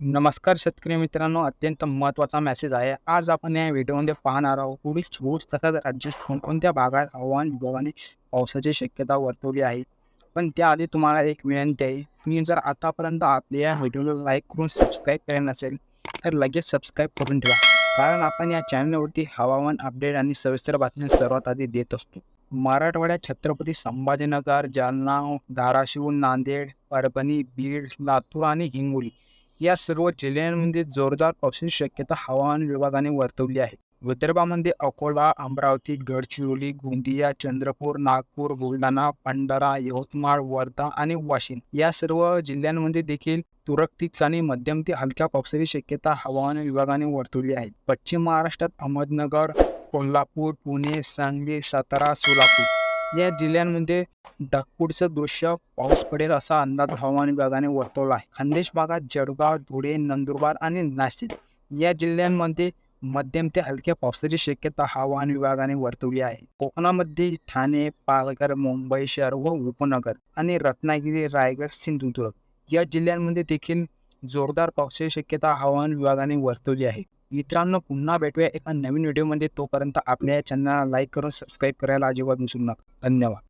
नमस्कार शेतकरी मित्रांनो अत्यंत महत्त्वाचा मेसेज आहे. आज आपण या व्हिडिओमध्ये पाहणार आहोत पुढील चोवीस तासात राज्यात कोणकोणत्या भागात हवामान विभागाने पावसाची शक्यता वर्तवली आहे. पण त्याआधी तुम्हाला एक विनंती आहे तुम्ही जर आतापर्यंत आपल्या या व्हिडिओला लाईक करून सबस्क्राईब केले नसेल तर लगेच सबस्क्राईब करून ठेवा. कारण आपण या चॅनलवरती हवामान अपडेट आणि सविस्तर बातम्या सर्वात आधी देत असतो. मराठवाड्यात छत्रपती संभाजीनगर जालना धाराशिव नांदेड परभणी बीड लातूर आणि हिंगोली या सर्व जिल्ह्यांमध्ये जोरदार पावसाची शक्यता हवामान विभागाने वर्तवली आहे. विदर्भामध्ये अकोला अमरावती गडचिरोली गोंदिया चंद्रपूर नागपूर बुलढाणा भंडारा यवतमाळ वर्धा आणि वाशिम या सर्व जिल्ह्यांमध्ये देखील तुरळक ठिकाणी मध्यम ते हलक्या पावसाची शक्यता हवामान विभागाने वर्तवली आहे. पश्चिम महाराष्ट्रात अहमदनगर कोल्हापूर पुणे सांगली सातारा सोलापूर या जिल्ह्यांमध्ये ढगफुटीचं दृश्य पाऊस पडेल असा अंदाज हवामान विभागाने वर्तवला आहे खानदेश भागात जळगाव धुळे नंदुरबार आणि नाशिक या जिल्ह्यांमध्ये मध्यम ते हलक्या पावसाची शक्यता हवामान विभागाने वर्तवली आहे. कोकणामध्ये ठाणे पालघर मुंबई शहर व उपनगर आणि रत्नागिरी रायगड सिंधुदुर्ग या जिल्ह्यांमध्ये देखील जोरदार पावसाची शक्यता हवामान विभागाने वर्तवली आहे. मित्रांनो पुन्हा भेटूया एका नवीन व्हिडिओमध्ये तोपर्यंत आपल्या या चॅनलला लाईक करून सबस्क्राईब करायला अजिबात विसरू नका. धन्यवाद.